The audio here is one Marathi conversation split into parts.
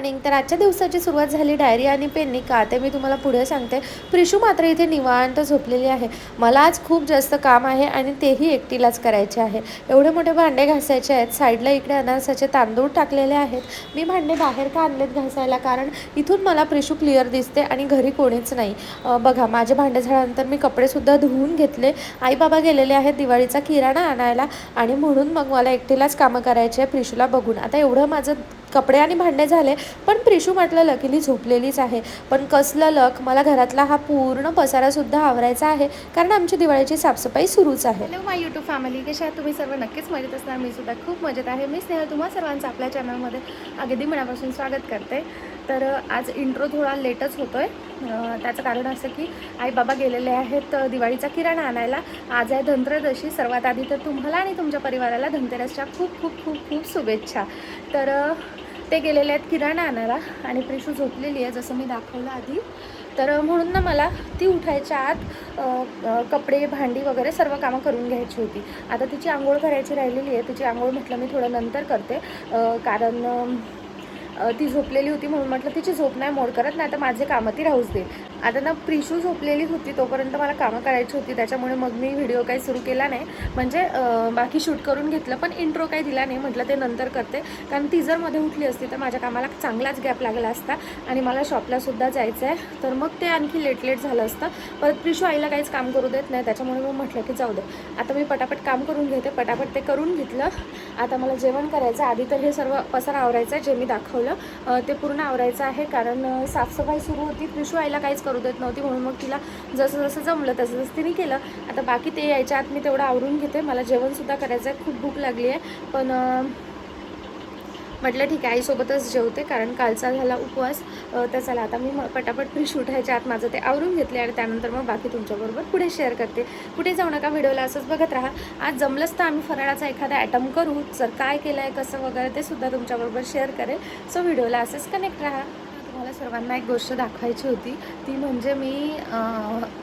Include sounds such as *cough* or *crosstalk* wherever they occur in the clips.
मॉर्निंग तर आजच्या दिवसाची सुरुवात झाली डायरी आणि पेननी का ते मी तुम्हाला पुढे सांगते. प्रिशू मात्र इथे निवांत झोपलेली आहे. मला आज खूप जास्त काम आहे आणि तेही एकटीलाच करायचे आहे. एवढे मोठे भांडे घासायचे आहेत. साईडला इकडे अनारसाचे तांदूळ टाकलेले आहेत. मी भांडे बाहेर का आणलेत घासायला? कारण इथून मला प्रिशू क्लिअर दिसते आणि घरी कोणीच नाही. बघा माझे भांडे झाल्यानंतर मी कपडेसुद्धा धुवून घेतले. आई बाबा गेलेले आहेत दिवाळीचा किराणा आणायला आणि म्हणून मग मला एकटीलाच कामं करायची आहे प्रिशूला बघून. आता एवढं माझं कपडे आणि भांडे झाले पण प्रिशू म्हटलं लकीली झोपलेलीच आहे. पण कसलं लक मला घरातला हा पूर्ण पसारासुद्धा आवरायचा आहे कारण आमची दिवाळीची साफसफाई सुरूच आहे. हॅलो माय यूट्यूब फॅमिली कशा तुम्ही सर्व नक्कीच मजेत असणार. मी सुद्धा खूप मजेत आहे. मी स्नेह तुम्हा सर्वांचं आपल्या चॅनलमध्ये अगदी मनापासून स्वागत करते. तर आज इंट्रो थोडा लेटच होतो आहे त्याचं कारण असं की आई बाबा गेलेले आहेत दिवाळीचा किराणा आणायला. आज आहे धनत्रयोदशी. सर्वात आधी तर तुम्हाला आणि तुमच्या परिवाराला धनतेरसच्या खूप खूप खूप खूप शुभेच्छा. तर ते गेलेले आहेत किराणा आणायला आणि प्रिशू झोपलेली आहे जसं मी दाखवलं आधी. तर म्हणून ना मला ती उठायच्या आत कपडे भांडी वगैरे सर्व कामं करून घ्यायची होती. आता तिची आंघोळ करायची राहिलेली आहे. तिची आंघोळ म्हटलं मी थोडं नंतर करते. कारण ती झोपलेली होती म्हणून म्हटलं तिची झोप नाही मोड करत नाही तर माझे कामं ती राहूच दे आता ना प्रिशू झोपलेली होती तोपर्यंत मला कामं करायची होती. त्याच्यामुळे मग मी व्हिडिओ काही सुरू केला नाही. म्हणजे बाकी शूट करून घेतलं पण इंट्रो काही दिला नाही. म्हटलं ते नंतर करते. कारण ती जर मध्ये उठली असती तर माझ्या कामाला चांगलाच गॅप लागला असता. आणि मला शॉपलासुद्धा जायचं आहे तर मग ते आणखी लेट लेट झालं असतं. परत प्रिशू आईला काहीच काम करू देत नाही. त्याच्यामुळे मग म्हटलं की जाऊ दे. आता मी पटापट काम करून घेते. पटापट ते करून घेतलं. आता मला जेवण करायचं आधी तर हे सर्व पसार आवरायचं आहे जे मी दाखवलं. ते पूर्ण आवरायचं आहे. कारण साफसफाई सुरू होती. प्रिशू आईला काहीच करू देत नव्हती म्हणून मग तिला जसं जसं जमलं तसं जसं तिने केलं. आता बाकी ते यायच्या आत मी तेवढं आवरून घेते. मला जेवणसुद्धा करायचं आहे. खूप भूक लागली आहे. पण म्हटलं ठीक आहे आईसोबतच जेवते कारण कालचा झाला उपवास. तर चला आता मी म- पटापट शूट ह्याच्या आत माझं ते आवरून घेतले आणि त्यानंतर मग बाकी तुमच्याबरोबर पुढे शेअर करते. कुठे जाऊ नका व्हिडिओला असंच बघत राहा. आज जमलंच तर आम्ही फराळाचा एखादा ॲटम करू. जर काय केलं आहे कसं वगैरे ते सुद्धा तुमच्याबरोबर शेअर करेल. सो व्हिडिओला असंच कनेक्ट राहा. तुम्हाला सर्वांना एक गोष्ट दाखवायची होती. ती म्हणजे मी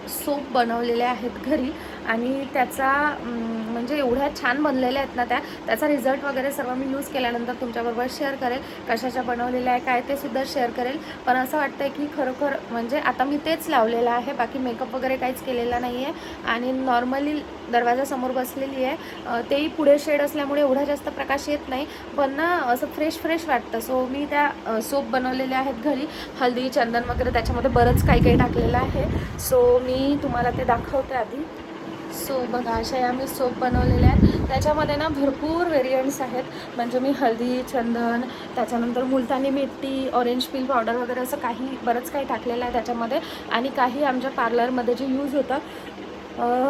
सोप बनवलेले आहेत घरी. आणि त्याचा म्हणजे एवढ्या छान बनलेल्या आहेत ना त्या त्याचा रिझल्ट वगैरे सर्व मी यूज केल्यानंतर तुमच्याबरोबर शेअर करेल कशाच्या बनवलेल्या आहे काय ते सुद्धा शेअर करेल. पण असं वाटतं आहे की खरोखर म्हणजे आता मी तेच लावलेलं आहे बाकी मेकअप वगैरे काहीच केलेला नाही आहे आणि नॉर्मली दरवाजासमोर बसलेली आहे तेही पुढे शेड असल्यामुळे एवढा जास्त प्रकाश येत नाही. पण ना असं फ्रेश फ्रेश वाटतं. सो मी त्या सोप बनवलेले आहेत घरी. हल्दी चंदन वगैरे त्याच्यामध्ये बरंच काही काही टाकलेलं आहे. सो मी तुम्हाला ते दाखवते आधी. सो बघा अशा या मी सोप बनवलेल्या आहेत. त्याच्यामध्ये ना भरपूर व्हेरियंट्स आहेत. म्हणजे मी हळदी चंदन त्याच्यानंतर multani mitti orange peel powder वगैरे असं काही बरंच काही टाकलेलं आहे त्याच्यामध्ये. आणि काही आमच्या पार्लरमध्ये जे यूज होतं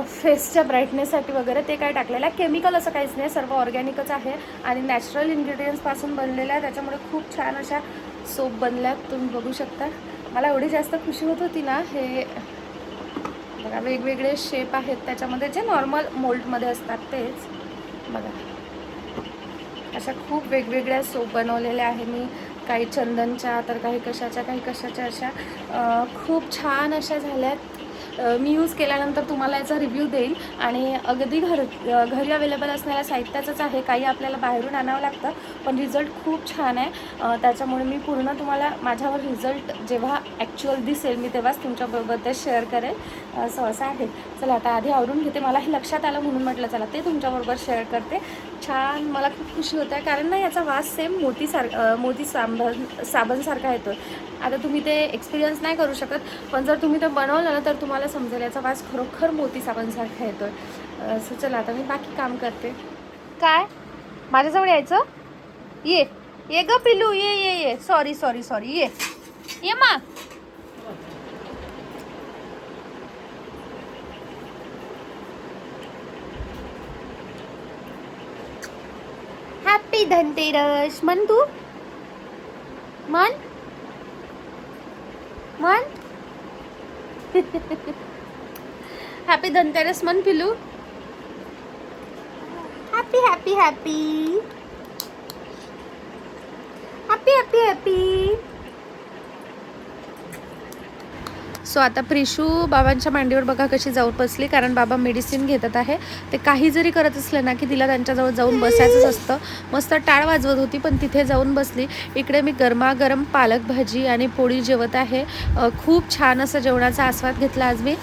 फेसच्या ब्राईटनेससाठी वगैरे ते काय टाकलेलं आहे. केमिकल असं काहीच नाही सर्व ऑर्गॅनिकच आहे. आणि नॅचरल इन्ग्रेडियंट्सपासून बनलेलं आहे त्याच्यामुळे खूप छान अशा सोप बनल्यात तुम्ही बघू शकता. मला एवढी जास्त खुशी होत होती ना हे बघा वेगवेगळे शेप आहेत त्याच्यामध्ये जे नॉर्मल मोल्डमध्ये असतात तेच. बघा. अशा खूप वेगवेगळ्या सोप बनवलेल्या आहे मी काही चंदनच्या तर काही कशाच्या काही कशाच्या अशा खूप छान अशा झाल्यात. मी यूज केल्यानंतर तुम्हाला याचा रिव्ह्यू देईल. आणि अगदी घर घरी अवेलेबल असणाऱ्या साहित्याचंच आहे. काही आपल्याला बाहेरून आणावं लागतं पण रिझल्ट खूप छान आहे. त्याच्यामुळे मी पूर्ण तुम्हाला माझ्यावर रिझल्ट जेव्हा ॲक्च्युअल दिसेल मी तेव्हाच तुमच्याबरोबर ते शेअर करेल. असं असं आहे. चला आता आधी आवरून घेते. मला हे लक्षात आलं म्हणून म्हटलं चला ते तुमच्याबरोबर शेअर करते. छान मला खूप खुशी होत. आहे कारण ना याचा वास सेम मोती सार मोती साबण साबणसारखा येतो आता तुम्ही ते एक्सपिरियन्स नाही करू शकत पण जर तुम्ही ते बनवलं ना तर तुम्हाला समजेल याचा वास खरोखर मोती साबणसारखा येतो आहे चला आता मी बाकी काम करते. काय? माझ्याजवळ यायचं? ये. ये ग पिलू ये ये ये. सॉरी सॉरी सॉरी ये. ये मा. हॅपी धनतेरस. म्हण तू? म्हण म्हण हॅपी धनतेरस म्हण पिलू. Happy happy happy happy happy happy so आता प्रिशू बाबांच्या मांडीवर बघा कशी जाऊन बसली कारण बाबा मेडिसिन घेतात आहे. ते काही जरी करत असलं ना की तिला त्यांच्याजवळ जाऊन बसायचंच असतं. मस्त टाळ वाजवत होती पण तिथे जाऊन बसली. इकडे मी गरमागरम पालक भाजी आणि पोळी जेवत आहे. खूप छान असं जेवणाचा आस्वाद घेतला आज मी.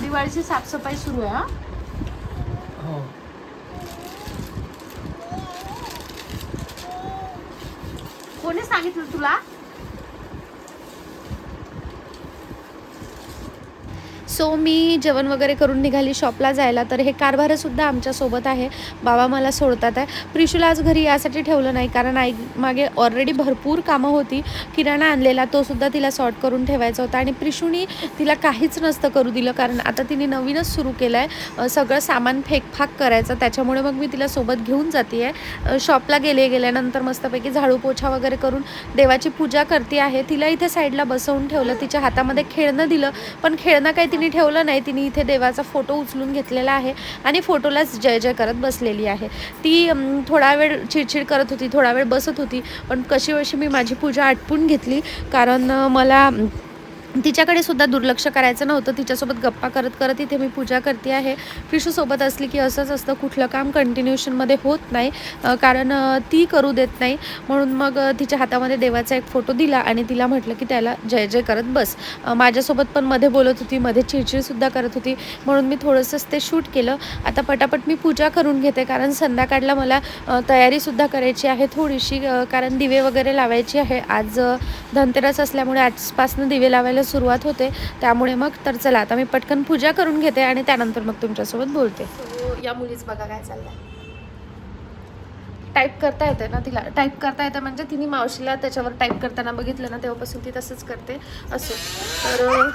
दिवाळीची साफसफाई सुरू आहे हा? हो. कोणी सांगितलं तुला? सो मी जेवण वगैरे करून निघाली शॉपला जायला तर हे कारभारसुद्धा आमच्यासोबत आहे. बाबा मला सोडतात आहे. प्रिशूला आज घरी यासाठी ठेवलं नाही कारण आई मागे ऑलरेडी भरपूर कामं होती. किराणा आणलेला तोसुद्धा तिला सॉर्ट करून ठेवायचा होता. आणि प्रिशूनी तिला काहीच नसतं करू दिलं कारण आता तिने नवीनच सुरू केलं आहे सगळं सामान फेकफाक करायचं त्याच्यामुळे मग मी तिला सोबत घेऊन जाते आहे. शॉपला गेले गेल्यानंतर मस्तपैकी झाडू पोछा वगैरे करून देवाची पूजा करते आहे. तिला इथे साईडला बसवून ठेवलं तिच्या हातामध्ये खेळणं दिलं पण खेळणं काही तिने ठेवलं नाही तिने इथे देवाचा फोटो उचलून घेतलेला आहे आणि फोटोलाच जय जय करत बसलेली आहे. ती थोडा वेळ चिडचिड करत होती थोडा वेळ बसत होती पण कशी वशी मी माझी पूजा आटपून घेतली कारण मला तिच्याकडे सुद्धा दुर्लक्ष करायचं नव्हतं. तिच्यासोबत गप्पा करत करत इथे मी पूजा करते आहे. फिशूसोबत असली की असंच असतं. कुठलं काम कंटिन्युएशनमध्ये होत नाही. कारण ती करू देत नाही. म्हणून मग तिच्या हातामध्ये देवाचा एक फोटो दिला आणि तिला म्हटलं की त्याला जय जय करत बस. माझ्यासोबत पण मध्ये बोलत होती. मध्ये चिडचिडसुद्धा करत होती. म्हणून मी थोडंसंच ते शूट केलं. आता पटापट मी पूजा करून घेते. कारण संध्याकाळला मला तयारीसुद्धा करायची आहे थोडीशी. कारण दिवे वगैरे लावायची आहे. आज धनतेरस असल्यामुळे आजपासून दिवे लावायला सुरुवात होते. त्यामुळे मग तर चला आता मी पटकन पूजा करून घेते आणि त्यानंतर मग तुमच्यासोबत बोलते. या मुलीच बघा काय चाललंय. टाईप करता येते ना तिला. टाईप करता येतं म्हणजे तिने मावशीला त्याच्यावर टाईप करताना बघितलं ना तेव्हापासून ती तसंच करते. असो. तर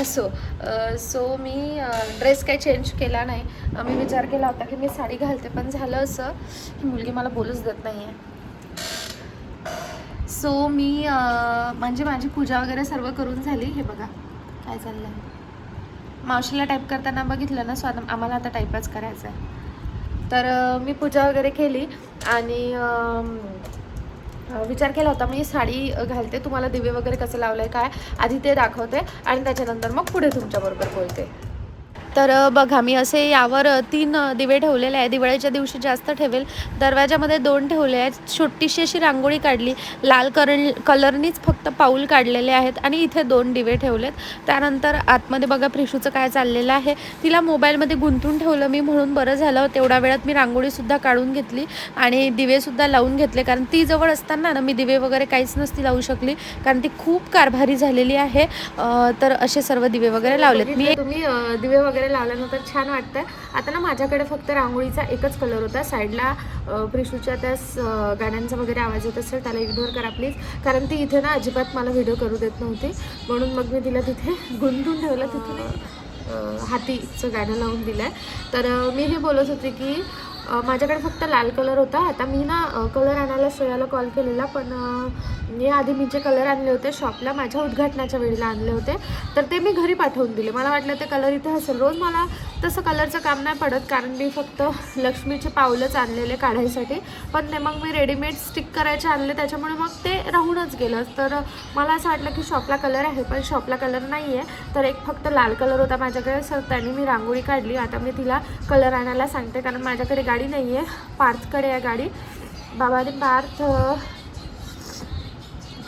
असो. सो मी ड्रेस काही चेंज केला नाही. मी विचार केला होता की मी साडी घालते पण झालं असं ही मुलगी मला बोलूच देत नाही आहे सो मी म्हणजे माझी पूजा वगैरे सर्व करून झाली. हे बघा काय चाललं आहे मावशीला टाईप करताना बघितलं ना सो आता आम्हाला आता टाईपच करायचं आहे तर मी पूजा वगैरे केली आणि विचार केला होता मी साडी घालते तुम्हाला दिवे वगैरे कसं लावलं आहे काय आधी ते दाखवते आणि त्याच्यानंतर मग पुढे तुमच्याबरोबर बोलते. तर बघा मी असे यावर तीन दिवे ठेवलेले आहे दिवाळीच्या दिवशी जास्त ठेवेल. दरवाजामध्ये दोन ठेवले आहेत. छोटीशी अशी रांगोळी काढली. लाल कलर कलरनीच फक्त पाऊल काढलेले आहेत आणि इथे दोन दिवे ठेवलेत. त्यानंतर आतमध्ये बघा प्रिशूचं काय चाललेलं आहे. तिला मोबाईलमध्ये गुंतून ठेवलं मी म्हणून बरं झालं तेवढ्या वेळात मी रांगोळीसुद्धा काढून घेतली आणि दिवेसुद्धा लावून घेतले. कारण ती जवळ असताना ना मी दिवे वगैरे काहीच नसती लावू शकली. कारण ती खूप कारभारी झालेली आहे. तर असे सर्व दिवे वगैरे लावलेत. मी तुम्ही दिवे वगैरे लावल्यानंतर छान वाटतंय. आता ना माझ्याकडे फक्त रांगोळीचा एकच कलर होता. साईडला प्रिशूच्या त्या गाण्यांचा वगैरे आवाज येत असेल त्याला इग्नोर करा प्लीज कारण ती इथे ना अजिबात मला व्हिडिओ करू देत नव्हती. म्हणून मग मी तिला तिथे *laughs* गुंतून ठेवलं. तिथे हातीचं गाणं लावून दिलं आहे तर मी हे बोलत होते की माझ्याकडे फक्त लाल कलर होता. आता मी ना कलर आणायला श्रेयाला कॉल केलेला पण या मी आधी मी जे कलर आणले होते शॉपला माझ्या उद्घाटनाच्या वेळेला आणले होते. तर ते मी घरी पाठवून दिले. मला वाटलं ते कलर इथे असेल. रोज मला तसं कलरचं काम नाही पडत कारण मी फक्त लक्ष्मीचे पावलंच आणलेले काढायसाठी. पण ते मग मी रेडीमेड स्टिक करायचे आणले त्याच्यामुळे मग ते राहूनच गेलं. तर मला असं वाटलं की शॉपला कलर आहे पण शॉपला कलर नाही आहे तर एक फक्त लाल कलर होता माझ्याकडे सर त्याने मी रांगोळी काढली. आता मी तिला कलर आणायला सांगते कारण माझ्याकडे गाडी नाही आहे पार्थकडे आहे गाडी. बाबा आणि पार्थ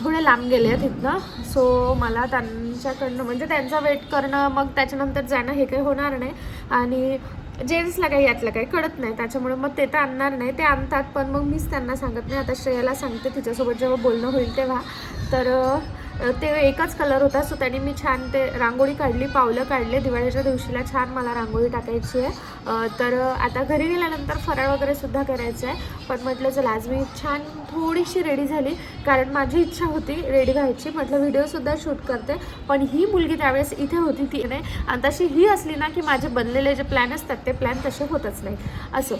थोडे लांब गेले आहेत इथनं. सो मला त्यांच्याकडनं म्हणजे त्यांचा वेट करणं मग त्याच्यानंतर जाणं हे काही होणार नाही. आणि जेंट्सला काही यातलं काही कळत नाही. त्याच्यामुळे मग ते तर आणणार नाही. ते आणतात पण मग मीच त्यांना सांगत नाही. आता श्रेयाला सांगते तिच्यासोबत जेव्हा बोलणं होईल तेव्हा. तर ते एकच कलर होता. सो त्यांनी मी छान ते रांगोळी काढली पावलं काढले. दिवाळीच्या दिवशीला छान मला रांगोळी टाकायची आहे. तर आता घरी गेल्यानंतर फराळ वगैरे सुद्धा करायचं आहे पण म्हटलं चला आज मी छान थोडीशी रेडी झाली. कारण माझी इच्छा होती रेडी व्हायची. म्हटलं व्हिडिओसुद्धा शूट करते. पण ही मुलगी त्यावेळेस इथे होती ती नाही आणि तशी ही असली ना की माझे बनलेले जे प्लॅन असतात ते प्लॅन तसे होतच नाही. असो.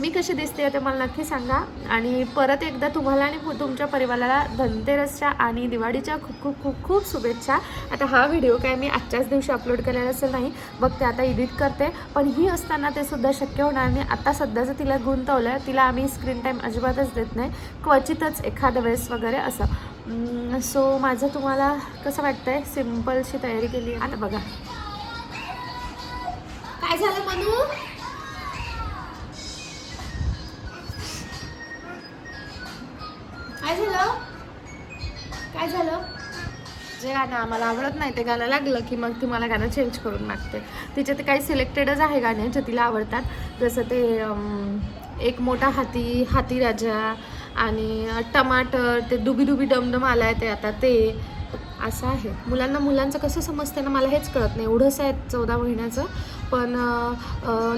मी कशी दिसते ते मला नक्की सांगा. आणि परत एकदा तुम्हाला आणि तुमच्या परिवाराला धनतेरसच्या आणि दिवाळीच्या खूप खूप खूप खूप शुभेच्छा. आता हा व्हिडिओ काय मी आजच्याच दिवशी अपलोड केलेला असेल नाही. बघते आता एडिट करते. पण ही असताना ते सुद्धा शक्य होणार नाही. आता सध्याचं तिला गुंतवलं आहे तिला आम्ही स्क्रीन टाईम अजिबातच देत नाही. क्वचितच एखाद्या वेळेस वगैरे असं. सो माझं तुम्हाला कसं वाटतं आहे सिम्पलशी तयारी केली आता बघा. काय झालं म्हणू काय झालं? काय झालं? जे गाणं आम्हाला आवडत नाही ते गाणं लागलं की मग ती मला गाणं चेंज करून मागते. तिचे ते काही सिलेक्टेडच आहे गाणे जे तिला आवडतात. जसं ते एक मोठा हाती हाती राजा आणि टमाटर ते डुबी डुबी डमडम आहे ते आता ते असं आहे. मुलांना मुलांचं कसं समजतं ना मला हेच कळत नाही. एवढंच आहे चौदा महिन्याचं. पण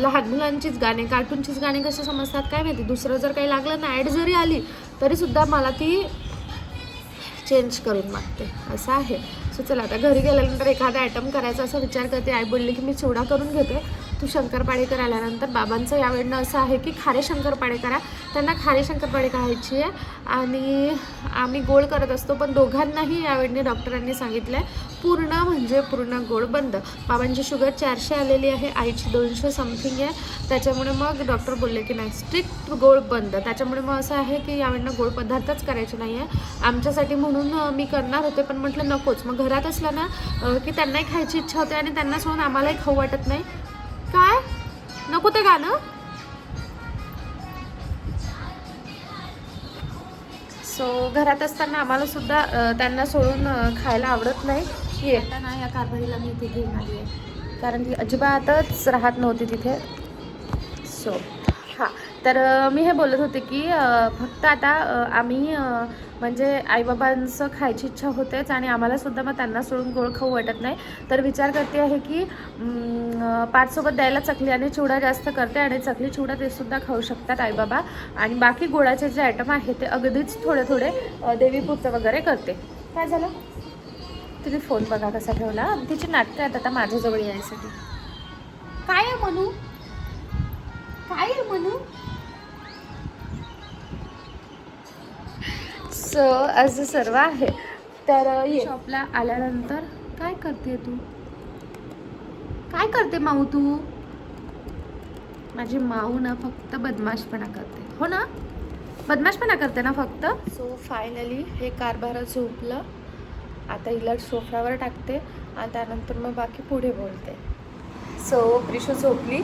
लहान मुलांचीच गाणे कार्टूनचीच गाणे कसं समजतात काय माहिती? दुसरं जर काही लागलं ना ॲड जरी आली तरीसुद्धा मला ती चेंज करून मागते. असं आहे. सो चला आता घरी गेल्यानंतर एखादा आयटम करायचा असा विचार करते. आई बोलली की मी चिवडा करून घेते. तू शंकरपाळेकर आल्यानंतर बाबांचं यावेळेनं असं आहे की खारे शंकरपाळे करा त्यांना खारे शंकरपाळे खायची आहे. आणि आम्ही गोड करत असतो पण दोघांनाही यावेळी डॉक्टरांनी सांगितलं आहे पूर्ण म्हणजे पूर्ण गोड बंद. बाबांची शुगर चारशे आलेली आहे आईची दोनशे समथिंग आहे. त्याच्यामुळे मग डॉक्टर बोलले की नाही स्ट्रिक्ट गोड बंद. त्याच्यामुळे मग असं आहे की यावेळेनं गोड पदार्थच करायचे नाही आहे आमच्यासाठी म्हणून मी करणार होते पण म्हटलं नकोच. मग घरात असलं ना की त्यांनाही खायची इच्छा होते आणि त्यांना सोडून आम्हालाही खाऊ वाटत नाही. काय? नको ते गाणं. सो घरात असताना आम्हाला सुद्धा त्यांना सोडून खायला आवडत नाही. येताना या कारभारीला मी इथे घेऊन आली आहे. कारण ती अजिबातच राहत नव्हती तिथे. सो हां. तर मी हे बोलत होते की फक्त आता आम्ही म्हणजे आईबाबांचं खायची इच्छा होतेच आणि आम्हालासुद्धा मग त्यांना सोडून गोड खाऊ वाटत नाही. तर विचार करते आहे की अं, पाचसोबत द्यायला चकली आणि चिवडा जास्त करते आणि चकली चिवडा ते सुद्धा खाऊ शकतात आईबाबा. आणि बाकी गोडाचे जे आयटम आहे ते अगदीच थोडे थोडे अ, देवीपुरतं वगैरे करते. काय झालं? तिने फोन बघा कसा ठेवला. तिची नाटकं आहेत आता माझ्याजवळ यायसाठी. काय आहे म्हणू काय आहे म्हणू सो असं सर्व आहे. तर शॉपला आल्यानंतर काय करते तू? काय करते माऊ तू? माझी माऊ ना फक्त बदमाशपणा करते. हो ना? बदमाशपणा करते ना फक्त? सो फायनली हे कारभार झोपलं. आता हिला सोफ्यावर टाकते आणि त्यानंतर मग बाकी पुढे बोलते. सो प्रिशू झोपली.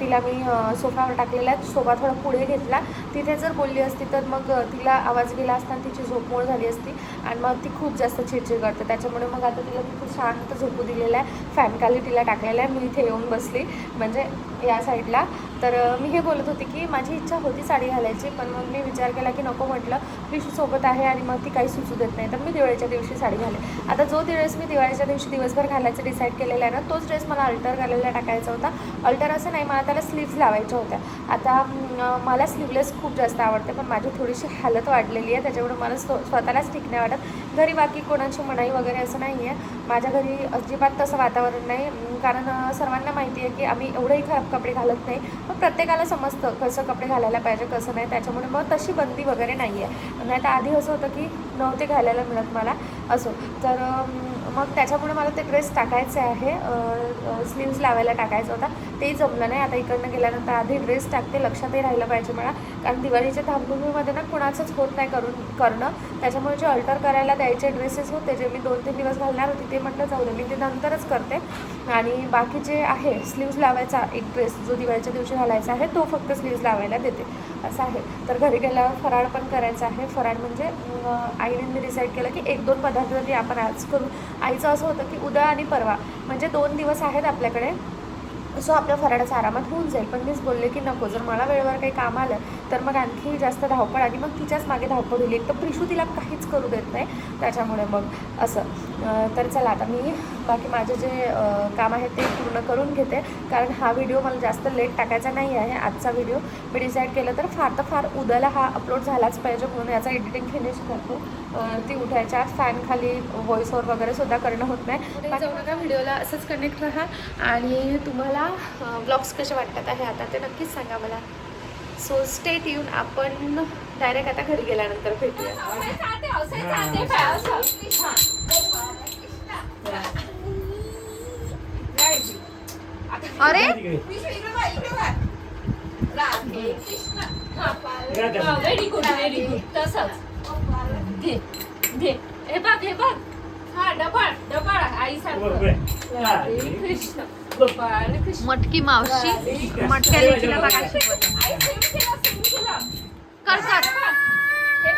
तिला मी सोफ्यावर टाकलेला सोफा थोडा पुढे घेतला. तिथे जर बोलली असती तर मग तिला आवाज गेला असताना तिची झोपमोड झाली असती आणि मग ती खूप जास्त चिडचिड करते. त्याच्यामुळे मग आता तिला तिथे शांत झोपू दिलेला आहे. फॅन खाली तिला टाकलेला आहे. मी इथे येऊन बसली. म्हणजे या साईडला. तर मी हे बोलत होते की माझी इच्छा होती साडी घालायची पण मग मी विचार केला की नको म्हटलं. प्रिशू सोबत आहे आणि मग ती काही सुचू देत नाही. तर मी दिवाळीच्या दिवशी साडी घाले. आता जो ड्रेस मी दिवाळीच्या दिवशी दिवसभर घालायचं डिसाईड केलेला आहे ना तोच ड्रेस मला अल्टर घालायला टाकायचा होता. अल्टर असं नाही मला त्याला स्लीव्ज लावायच्या होत्या. आता मला स्लीवलेस खूप जास्त आवडते पण माझी थोडीशी हालत वाढलेली आहे त्याच्यामुळे मला स्व स्वतःलाच ठीक नाही वाटत. घरी बाकी कोणाची मनाई वगैरे असं नाही आहे माझ्या घरी अजिबात तसं वातावरण नाही. कारण सर्वांना माहिती आहे की आम्ही एवढंही खराब कपडे घालत नाही. मग प्रत्येकाला समजतं कसं कपडे घालायला पाहिजे कसं नाही. त्याच्यामुळे मग तशी बंदी वगैरे नाही आहे नाही तर आधी असं होतं की नव्हते घालायला मिळत मला असो. तर मग त्याच्यामुळे मला ते ड्रेस टाकायचे आहे. स्लीव्ज लावायला टाकायचा होता. ते जमलं नाही. आता इकडनं गेल्यानंतर आधी ड्रेस टाकते. लक्षातही राहिलं पाहिजे मला. कारण दिवाळीच्या धामधुमीमध्ये ना कुणाचंच होत नाही करून करणं. त्याच्यामुळे जे अल्टर करायला द्यायचे ड्रेसेस होते जे मी दोन तीन दिवस घालणार होते ते म्हटलं जाऊ दे. मी ते नंतरच करते. आणि बाकी जे आहे स्लीव्ज लावायचा एक ड्रेस जो दिवाळीच्या दिवशी घालायचा आहे तो फक्त स्लीव्ज लावायला देते. असं आहे. तर घरी गेल्यावर फराळ पण करायचा आहे. फराळ म्हणजे आईने मी डिसाईड केलं की एक दोन पदार्थ जरी आपण आज करू आईचं असं होतं की उद्या आणि परवा. म्हणजे दोन दिवस आहेत आपल्याकडे. सो आपल्या फराडाचा आरामात होऊन जाईल. पण मीच बोलले की नको जर मला वेळेवर काही काम आलं तर मग आणखी जास्त धावपळ आणि मग तिच्याच मागे धावपळ होईल. एक तर प्रिशू तिला काहीच करू देत नाही त्याच्यामुळे मग असं. तर चला आता मी बाकी माझे जे काम आहे ते पूर्ण करून घेते. कारण हा व्हिडिओ मला जास्त लेट टाकायचा नाही आहे आजचा व्हिडिओ. मी डिसाईड केलं तर फार तर फार उद्याला हा अपलोड झालाच पाहिजे म्हणून याचा एडिटिंग फिनिश करतो. ती उठायच्या आत फॅन व्हॉइस ओवर वगैरे सुद्धा करणं होत नाही. बाकी जाऊ नका व्हिडिओला असंच कनेक्ट राहा. आणि तुम्हाला ब्लॉग्स कसे वाटतात आहे आता ते नक्कीच सांगा मला. सो स्टेट येऊन आपण डायरेक्ट आता घरी गेल्यानंतर भेटूया. अरे? Radha. Very good very good तसंच. घे घे हे बघ हे बघ. हा डबळ डबळ. आई गोपाळ कृष्ण. मटकी मावशी मटक्या लेकीला बघा शिकवत हे हे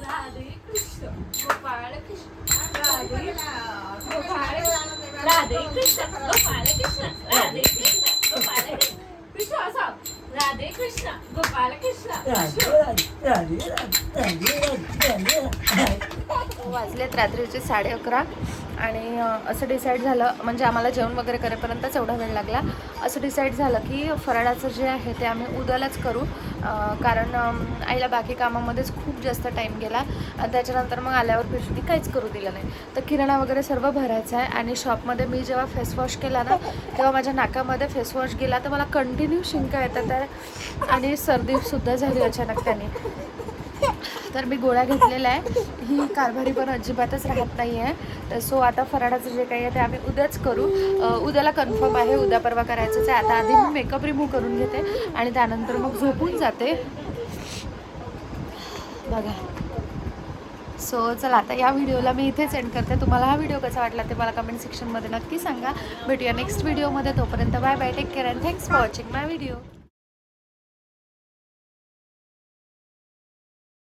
राधे कृष्ण गोपाळ कृष्ण राधे गोपाळ राधे कृष्ण गोपाळ कृष्ण राधे कृष्ण गोपाळ कृष्ण कृष्ण असं राधे कृष्ण गोपाळ कृष्ण वाजलेत रात्रीचे साडे अकरा. आणि असं डिसाईड झालं म्हणजे आम्हाला जेवण वगैरे करेपर्यंतच एवढा वेळ लागला. असं डिसाईड झालं की फराळाचं जे आहे ते आम्ही उद्यालाच करू. कारण आईला बाकी कामामध्येच खूप जास्त टाईम गेला. आणि त्याच्यानंतर मग आल्यावर पिशवी काहीच करू दिलं नाही. तर किराणा वगैरे सर्व भरायचं आहे. आणि शॉपमध्ये मी जेव्हा फेसवॉश केला ना तेव्हा माझ्या नाकामध्ये फेसवॉश गेला. तर मला कंटिन्यू शिंका येतात. आणि सर्दीसुद्धा झाली अचानक त्याने. तर मी गोळ्या घेतलेल्या आहे. ही कारभारी पण अजिबातच राहत नाही आहे सो आता फराळाचं जे काही आहे ते आम्ही उद्याच करू. उद्याला कन्फर्म आहे उद्या परवा करायचंच आहे. आता आधी मी मेकअप रिमूव्ह करून घेते आणि त्यानंतर मग झोपून जाते. बघा. सो चला आता या व्हिडिओला मी इथेच एंड करते. तुम्हाला हा व्हिडिओ कसा वाटला ते मला कमेंट सेक्शनमध्ये नक्की सांगा. भेटूया नेक्स्ट व्हिडिओमध्ये तोपर्यंत bye bye take care and thanks for watching my video